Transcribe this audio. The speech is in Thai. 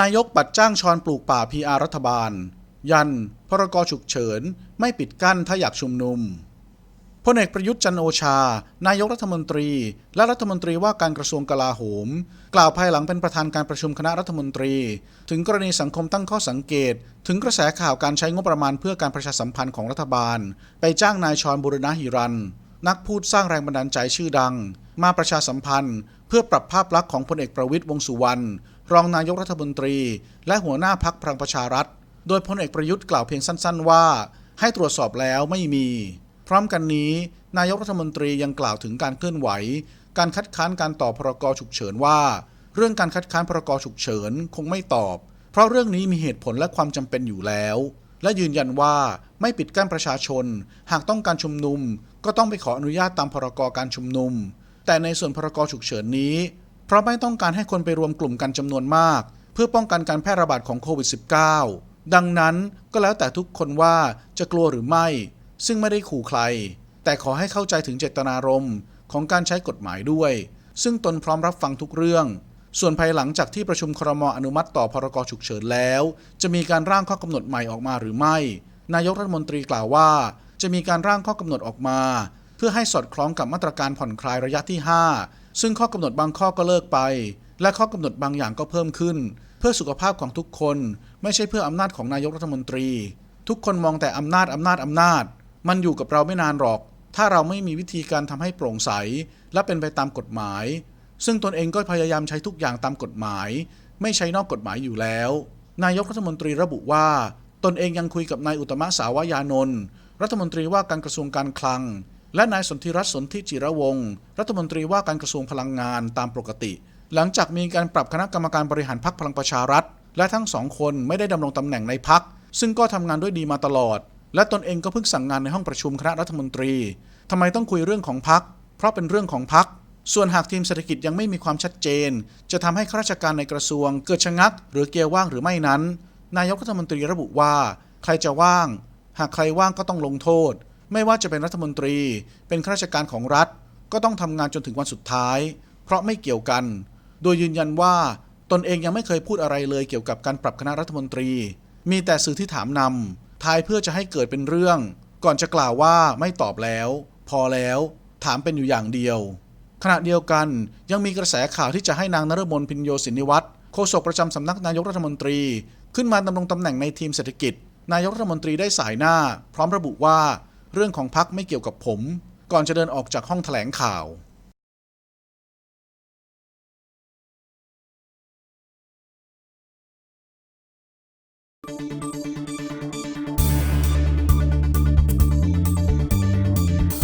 นายกปัดจ้างชอนปลูกป่า PR รัฐบาล ยัน พรกฉุกเฉิน ไม่ปิดกั้นถ้าอยากชุมนุมพลเอกประยุทธ์จันโอชา นายกรัฐมนตรี และรัฐมนตรีว่าการกระทรวงกลาโหม กล่าวภายหลังเป็นประธานการประชุมคณะรัฐมนตรี ถึงกรณีสังคมตั้งข้อสังเกต ถึงกระแสข่าวการใช้งบประมาณเพื่อการประชาสัมพันธ์ของรัฐบาล ไปจ้างนายชอนบุรณะหิรัน นักพูดสร้างแรงบันดาลใจชื่อดัง มาประชาสัมพันธ์ เพื่อปรับภาพลักษณ์ของพลเอกประวิตยวงสุวรรณ รองนายกรัฐมนตรี และหัวหน้าพักพลังประชารัฐ โดยพลเอกประยุทธ์กล่าวเพียงสั้น ๆ ว่า ให้ตรวจสอบแล้วไม่มี พร้อมกันนี้ นายกรัฐมนตรียังกล่าวถึงการเคลื่อนไหว การคัดค้านการต่อพรกฉุกเฉินว่า เรื่องการคัดค้านพรกฉุกเฉินคงไม่ตอบ เพราะเรื่องนี้มีเหตุผลและความจำเป็นอยู่แล้ว และยืนยันว่าไม่ปิดกั้นประชาชน หากต้องการชุมนุม ก็ต้องไปขออนุญาตตามพรกการชุมนุม แต่ในส่วนพรกฉุกเฉินนี้ เพราะไม่ต้องการให้คนไปรวมกลุ่มกันจำนวนมาก เพื่อป้องกันการแพร่ระบาดของโควิด -19 ดังนั้นก็แล้วแต่ทุกคนว่าจะกลัวหรือไม่ ซึ่งไม่ได้ขู่ใคร แต่ขอให้เข้าใจถึงเจตนารมณ์ของการใช้กฎหมายด้วย ซึ่งตนพร้อมรับฟังทุกเรื่อง ส่วนภายหลังจากที่ประชุมครมอนุมัติต่อพรกฉุกเฉินแล้ว จะมีการร่างข้อกำหนดใหม่ออกมาหรือไม่ นายกรัฐมนตรีกล่าวว่า จะมีการร่างข้อกำหนดออกมา เพื่อให้สอดคล้องกับมาตรการผ่อนคลายระยะที่ 5 ซึ่งข้อกำหนดบางข้อก็เลิกไป และข้อกำหนดบางอย่างก็เพิ่มขึ้น เพื่อสุขภาพของทุกคน ไม่ใช่เพื่ออำนาจของนายกรัฐมนตรี ทุกคนมองแต่อำนาจอำนาจอำนาจ มันอยู่กับเราไม่นานหรอก ถ้าเราไม่มีวิธีการทำให้โปร่งใส และเป็นไปตามกฎหมาย ซึ่งตนเองก็พยายามใช้ทุกอย่างตามกฎหมาย ไม่ใช้นอกกฎหมายอยู่แล้ว นายกรัฐมนตรีระบุว่า ตนเองยังคุยกับนายอุตตมะสาวยานนท์รัฐมนตรีว่าการกระทรวงการคลัง และนายสนธิรัตน์สนธิจิระวงศ์รัฐมนตรีว่าการกระทรวงพลังงานตามปกติ หลังจากมีการปรับคณะกรรมการบริหารพรรคพลังประชารัฐ และทั้งสองคนไม่ได้ดำรงตำแหน่งในพรรคซึ่งก็ทำงานด้วยดีมาตลอด และตนเองก็เพิ่งสั่งงานในห้องประชุมคณะรัฐมนตรีทำไมต้องคุยเรื่องของพรรคเพราะเป็นเรื่องของพรรคส่วนหากทีมเศรษฐกิจยังไม่มีความชัดเจน จะทำให้ข้าราชการในกระทรวงเกิดชะงัก หรือเกียร์ว่างหรือไม่นั้น นายกรัฐมนตรีระบุว่า ใครจะว่าง หากใครว่างก็ต้องลงโทษ ไม่ว่าจะเป็นรัฐมนตรี เป็นข้าราชการของรัฐ ก็ต้องทำงานจนถึงวันสุดท้าย เพราะไม่เกี่ยวกัน โดยยืนยันว่าตนเองยังไม่เคยพูดอะไรเลยเกี่ยวกับการปรับคณะรัฐมนตรี มีแต่สื่อที่ถามนำทายเพื่อจะให้เกิดเป็นเรื่อง ก่อนจะกล่าวว่าไม่ตอบแล้ว พอแล้ว ถามเป็นอยู่อย่างเดียว ขณะเดียวกันยังมีกระแสข่าวที่จะให้นางนฤมลพินโยสินิวัตรโฆษกประจำสำนักนายกรัฐมนตรี ขึ้นมาดำรงตำแหน่งในทีมเศรษฐกิจ นายกรัฐมนตรีได้สายหน้า พร้อมระบุว่า เรื่องของพักไม่เกี่ยวกับผม ก่อนจะเดินออกจากห้องแถลงข่าว